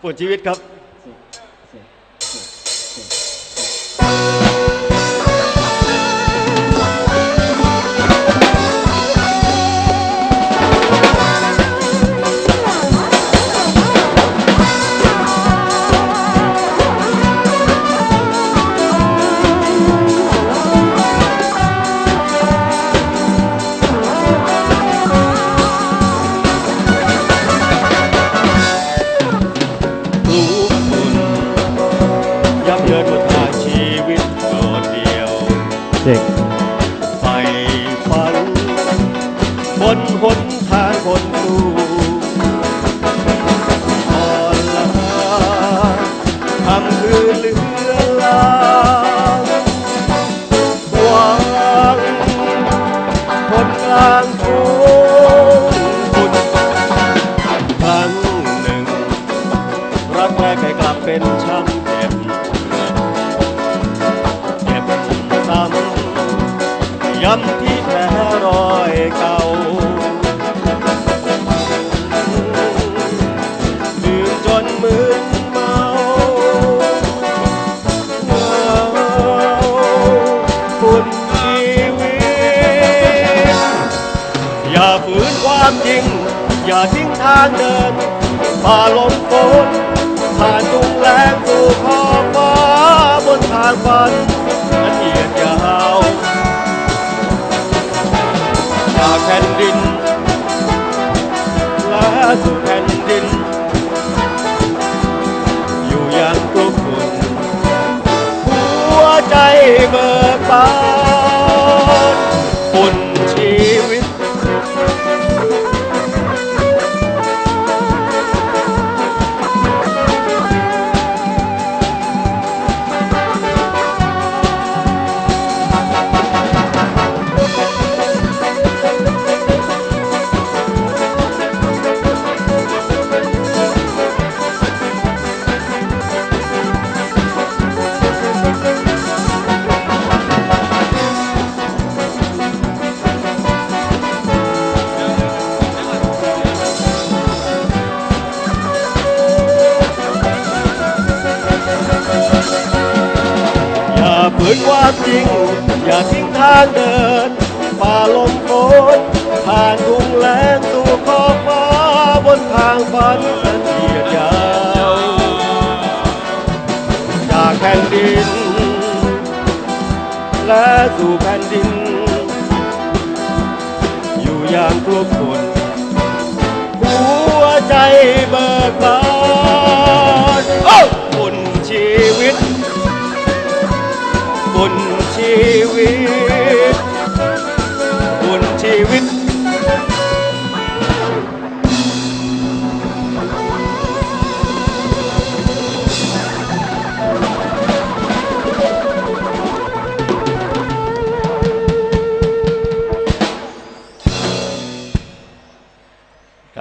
ปวดชีวิตครับ เอย่าฝืนความจริง อย่าทิ้งทางเดินฝ่าลมฝนผ่านตุงแรงสู่ขอบฟ้าบนทางฝันอันเอียดยาวจากแผ่นดิน และสู่แผ่นดิน อยู่อย่างกรุกุนหัวใจเบิกบาน อย่าฝืนความจริง อย่าทิ้งทางเดินฝ่าลมฝนผ่านทุ่งแล้งสู่ขอบฟ้าบนทางฝันอันเดียดยาวจากแผ่นดิน และสู่แผ่นดิน อยู่อย่างคลุกคนหัวใจเบิกบาน วิต บุญชีวิต